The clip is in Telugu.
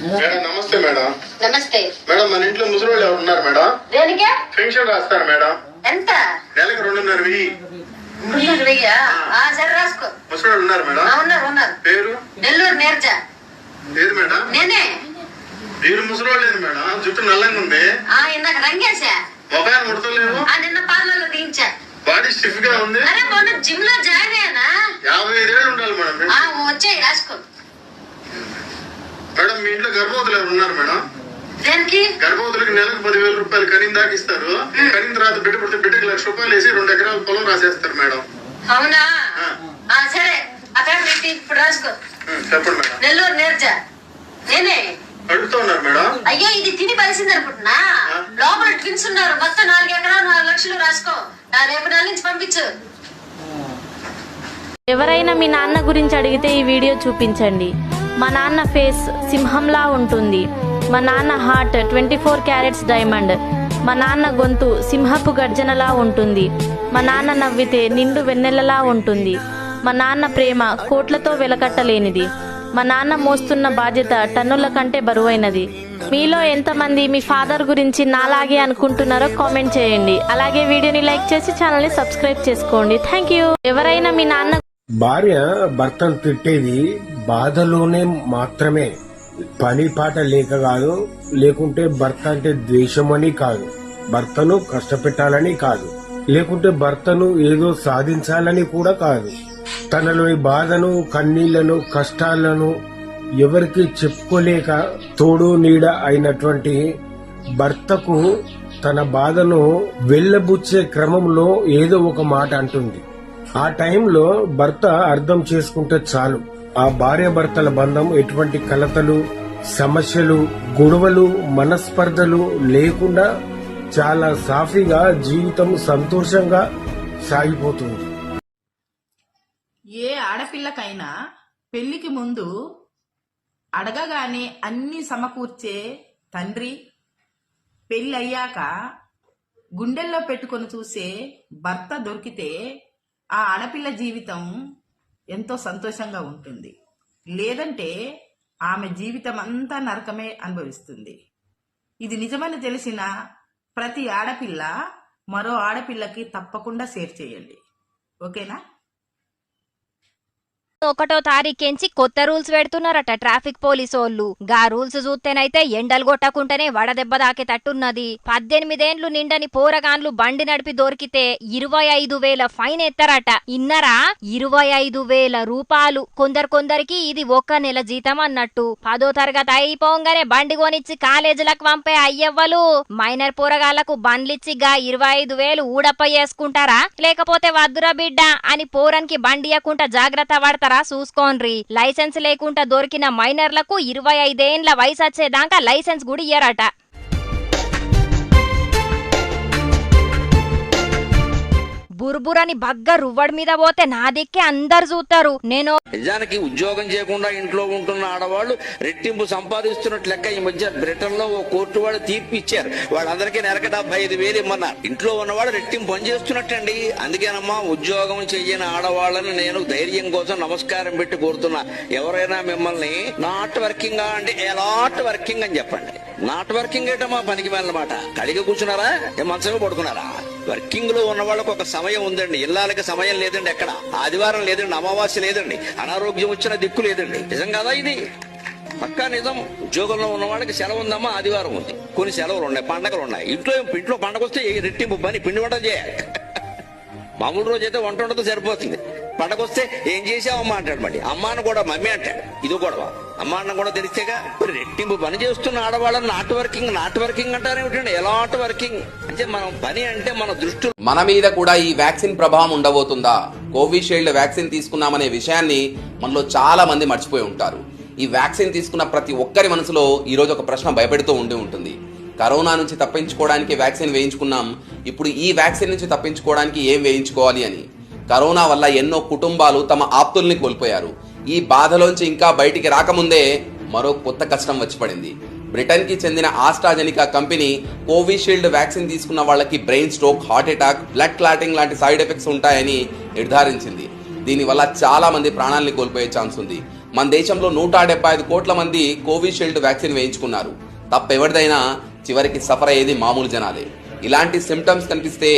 మేడం నమస్తే మేడం. నమస్తే. మేడం మన ఇంట్లో ముసలి ఎవరు ఉన్నారు మేడం? దేనికే? పెన్షన్ రాస్తారు మేడం. ఎంత? నెలకు రెండున్నర వెయ్యి. సరే రాసుకో. ముసలి ఉన్నారు మేడం? ఉన్నారు ఉన్నారు. పేరు? నెల్లూరు నేర్జ. పేరు మేడం? నేనే. మీరు ముసలి లేదు మేడం? జుట్టు నల్లంగా ఉంది. ఆ ఇందాక మొఖాన్ని ముడతలేవు. ఆ నిన్న పార్లర్లో దించా బాడీ స్టిఫ్గా ఉంది. అరే మొన్న జిమ్లో జాయిన్ అయ్యానా? యాభై ఐదేళ్ళు ఉండాలి మేడం. ఆ వచ్చాయి రాసుకో. మీ ఇంట్లో గర్భవతులు ఎవరు ఉన్నారు మేడం? దేనికి? గర్భవతులకు నెలకు పదివేల రూపాయలు కనిన దాకా ఇస్తారు. కనిన తర్వాత బిడ్డ పుడితే బిడ్డకి లక్ష రూపాయలు వేసి రెండు ఎకరాల పొలం రాసేస్తారు మేడం. అవునా? ఆ, సరే. అక్కడ పెట్టి ఇప్పుడు రాసుకో. చెప్పండి మేడం. నెల్లూరు నేర్జ నేనే. అడుగుతూ ఉన్నారు మేడం. అయ్యో ఇది తిని పరిసింది అనుకుంటున్నా. లోపల ట్విన్స్ ఉన్నారు. మొత్తం నాలుగు ఎకరాలు నాలుగు లక్షలు రాసుకో. ఆ రేపు నెల నుంచి పంపించు. ఎవరైనా మీ నాన్న గురించి అడిగితే ఈ వీడియో చూపించండి. మా నాన్న ఫేస్ సింహంలా ఉంటుంది. మా నాన్న heart twenty four carats diamond. మా నాన్న గొంతు సింహపు గర్జనలా ఉంటుంది. మా నాన్న నవ్వితే నిండు వెన్నెలలా ఉంటుంది. మా నాన్న ప్రేమ కోట్లతో వెలకట్టలేనిది. మా నాన్న మోస్తున్న బాధ్యత టన్నుల కంటే బరువైనది. మీలో ఎంతమంది మీ ఫాదర్ గురించి నాలాగే అనుకుంటున్నారో కామెంట్ చేయండి. అలాగే వీడియోని లైక్ చేసి ఛానల్ని సబ్స్క్రైబ్ చేసుకోండి. Thank you. ఎవరైనా మీ నాన్న భార్య భర్తను తిట్టేది బాధలోనే మాత్రమే పని పాట లేక కాదు లేకుంటే భర్త అంటే ద్వేషమని కాదు భర్తను కష్టపెట్టాలని కాదు లేకుంటే భర్తను ఏదో సాధించాలని కూడా కాదు. తనలోని బాధను కన్నీళ్ళను కష్టాలను ఎవరికి చెప్పుకోలేక తోడు నీడ అయినటువంటి భర్తకు తన బాధను వెళ్ళబుచ్చే క్రమంలో ఏదో ఒక మాట అంటుంది. ఆ టైంలో భర్త అర్థం చేసుకుంటే చాలు. ఆ భార్యాభర్తల బంధం ఎటువంటి కలతలు సమస్యలు గొడవలు మనస్పర్ధలు లేకుండా చాలా సాఫీగా జీవితం సంతోషంగా సాగిపోతుంది. ఏ ఆడపిల్లకైనా పెళ్ళికి ముందు అడగగానే అన్ని సమకూర్చే తండ్రి పెళ్ళయ్యాక గుండెల్లో పెట్టుకొని చూసే భర్త దొరికితే ఆ ఆడపిల్ల జీవితం ఎంతో సంతోషంగా ఉంటుంది. లేదంటే ఆమె జీవితం అంతా నరకమే అనుభవిస్తుంది. ఇది నిజమని తెలిసిన ప్రతి ఆడపిల్ల మరో ఆడపిల్లకి తప్పకుండా షేర్ చేయండి. ఓకేనా? ఒకటో తారీఖేంచి కొత్త రూల్స్ పెడుతున్నారట ట్రాఫిక్ పోలీసోళ్ళు. గా రూల్స్ చూస్తేనైతే ఎండలు కొట్టకుంటేనే వడదెబ్బ దాకేటట్టున్నది పద్దెనిమిదేండ్లు నిండని పోరగాన్లు బండి నడిపి దొరికితే ఇరవై ఐదు వేల ఫైన్ ఎత్తారట. ఇన్నరా? ఇరవై ఐదు వేల రూపాయలు కొందరు కొందరికి ఇది ఒక్క నెల జీతం అన్నట్టు. పదో తరగతి అయిపోగానే బండి కొనిచ్చి కాలేజీలకు పంపే అయ్యవ్వలు. మైనర్ పోరగాళ్ళకు బండ్లిచ్చి గా ఇరవై ఐదు వేలు ఊడప్ప చేసుకుంటారా? లేకపోతే వద్దురా బిడ్డ అని పోరన్కి బండియకుండా జాగ్రత్త పడతారు? చూసుకోండ్రి. లైసెన్స్ లేకుండా దొరికిన మైనర్లకు ఇరవై ఐదేండ్ల వయసు వచ్చేదాకా లైసెన్స్ కూడా ఇయ్యరట బుర్బురని బగ్గ రువ్వడి మీద పోతే నా దిక్కే అందరు చూస్తారు. నేను నిజానికి ఉద్యోగం చేయకుండా ఇంట్లో ఉంటున్న ఆడవాళ్ళు రెట్టింపు సంపాదిస్తున్నట్లు లెక్క ఈ మధ్య బ్రిటన్లో ఓ కోర్టు వాళ్ళు తీర్పు ఇచ్చారు. వాళ్ళందరికీ నెలక డెబ్బై ఐదు వేలు ఇమ్మన్నారు. ఇంట్లో ఉన్నవాడు రెట్టింపు పని చేస్తున్నట్టండి. అందుకేనమ్మా ఉద్యోగం చెయ్యని ఆడవాళ్ళని నేను ధైర్యం కోసం నమస్కారం పెట్టి కోరుతున్నా. ఎవరైనా మిమ్మల్ని నాట్ వర్కింగ్ అంటే ఎలాట్ వర్కింగ్ అని చెప్పండి. నాట్ వర్కింగ్ ఏంటమ్మా పనికి వెళ్ళనమాట కడిగి కూర్చున్నారా? ఏ మంచంగా పడుకున్నారా? వర్కింగ్లో ఉన్న వాళ్ళకి ఒక సమయం ఉందండి. ఇళ్ళకి సమయం లేదండి ఎక్కడ. ఆదివారం లేదండి అమావాస్య లేదండి. అనారోగ్యం వచ్చిన దిక్కు లేదండి. నిజం కదా ఇది? పక్కా నిజం. ఉద్యోగంలో ఉన్న వాళ్ళకి సెలవు ఉందమ్మా ఆదివారం ఉంది. కొన్ని సెలవులు ఉన్నాయి పండగలు ఉన్నాయి. ఇంట్లో ఇంట్లో పండగ వస్తే రెట్టి రెట్టింపు పని పిండి వంట చేయాలి. మామూలు రోజు అయితే వంట ఉండదు సరిపోతుంది. పండగ వస్తే ఏం చేసావమ్మా అంటాడు మళ్ళీ. అమ్మాను కూడా మమ్మీ అంటాడు. ఇది గొడవ. అమ్మాన్న కూడా తెలిస్తేగా రెట్టింపు పని చేస్తున్న ఆడవాళ్ళని నాట్ వర్కింగ్ నాట్ వర్కింగ్ అంటారేమిటండి ఎలాంటి వర్కింగ్? అంటే మనం పని అంటే మన దృష్టి మన మీద కూడా ఈ వ్యాక్సిన్ ప్రభావం ఉండబోతుందా? కోవిషీల్డ్ వ్యాక్సిన్ తీసుకున్నామనే విషయాన్ని మనలో చాలా మంది మర్చిపోయి ఉంటారు. ఈ వ్యాక్సిన్ తీసుకున్న ప్రతి ఒక్కరి మనసులో ఈరోజు ఒక ప్రశ్న భయపెడుతూ ఉండి ఉంటుంది. కరోనా నుంచి తప్పించుకోవడానికి వ్యాక్సిన్ వేయించుకున్నాం. ఇప్పుడు ఈ వ్యాక్సిన్ నుంచి తప్పించుకోవడానికి ఏం వేయించుకోవాలి అని. కరోనా వల్ల ఎన్నో కుటుంబాలు తమ ఆప్తుల్ని కోల్పోయారు. ఈ బాధలోంచి ఇంకా బయటికి రాకముందే మరో కొత్త కష్టం వచ్చి పడింది బ్రిటన్కి చెందిన ఆస్ట్రాజెనికా కంపెనీ కోవిషీల్డ్ వ్యాక్సిన్ తీసుకున్న వాళ్ళకి brain stroke heart attack blood clotting లాంటి సైడ్ ఎఫెక్ట్స్ ఉంటాయని నిర్ధారించింది. దీనివల్ల చాలా మంది ప్రాణాల్ని కోల్పోయే ఛాన్స్ ఉంది. మన దేశంలో నూట డెబ్బై ఐదు కోట్ల మంది కోవిషీల్డ్ వ్యాక్సిన్ వేయించుకున్నారు. తప్పెవరిదైనా చివరికి సఫర్ అయ్యేది మామూలు జనాలే. ఇలాంటి సిమ్టమ్స్ కనిపిస్తే